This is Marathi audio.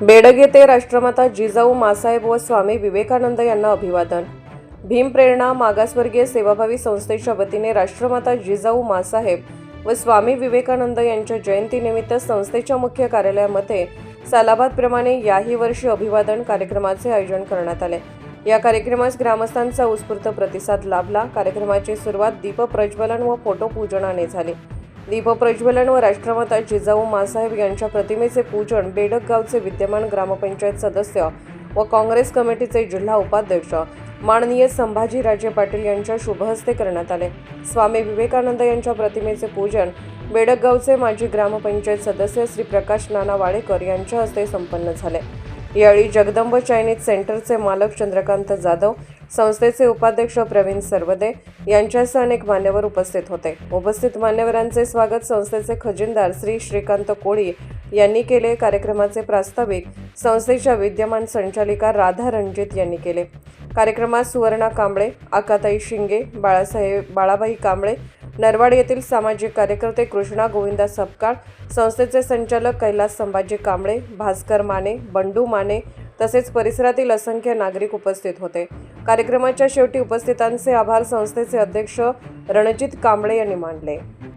बेडग येथे राष्ट्रमाता जिजाऊ मासाहेब व स्वामी विवेकानंद यांना अभिवादन. भीमप्रेरणा मागासवर्गीय सेवाभावी संस्थेच्या वतीने राष्ट्रमाता जिजाऊ मासाहेब व स्वामी विवेकानंद यांच्या जयंतीनिमित्त संस्थेच्या मुख्य कार्यालयामध्ये सालाबादप्रमाणे याही वर्षी अभिवादन कार्यक्रमाचे आयोजन करण्यात आले. या कार्यक्रमास ग्रामस्थांचा उत्स्फूर्त प्रतिसाद लाभला. कार्यक्रमाची सुरुवात दीपप्रज्वलन व फोटोपूजनाने झाली. दीपप्रज्वलन व राष्ट्रमाता जिजाऊ मासाहेब यांच्या प्रतिमेचे पूजन बेडक गावचे विद्यमान ग्रामपंचायत सदस्य व काँग्रेस कमिटीचे जिल्हा उपाध्यक्ष माननीय संभाजीराजे पाटील यांच्या शुभहस्ते करण्यात आले. स्वामी विवेकानंद यांच्या प्रतिमेचे पूजन बेडकगावचे माजी ग्रामपंचायत सदस्य श्री प्रकाश नाना वाडेकर यांच्या हस्ते संपन्न झाले. यावेळी जगदंब चायनीज सेंटरचे मालक चंद्रकांत जाधव संस्थेचे उपाध्यक्ष प्रवीण सर्वदे यांच्यासह अनेक मान्यवर उपस्थित होते. उपस्थित मान्यवरांचे स्वागत संस्थेचे खजिनदार श्री श्रीकांत कोळी यांनी केले. कार्यक्रमाचे प्रास्ताविक संस्थेच्या विद्यमान संचालिका राधा रणजित यांनी केले. कार्यक्रमात सुवर्णा कांबळे आकाताई शिंगे बाळासाहेब बाळाबाई कांबळे नरवाड येथील सामाजिक कार्यकर्ते कृष्णा गोविंदा सपकाळ संस्थेचे संचालक कैलास संभाजी कांबळे भास्कर माने बंडू माने तसेच परिसरातील असंख्य नागरिक उपस्थित होते. कार्यक्रमाच्या शेवटी उपस्थितांचे आभार संस्थेचे अध्यक्ष रणजित कांबळे यांनी मानले.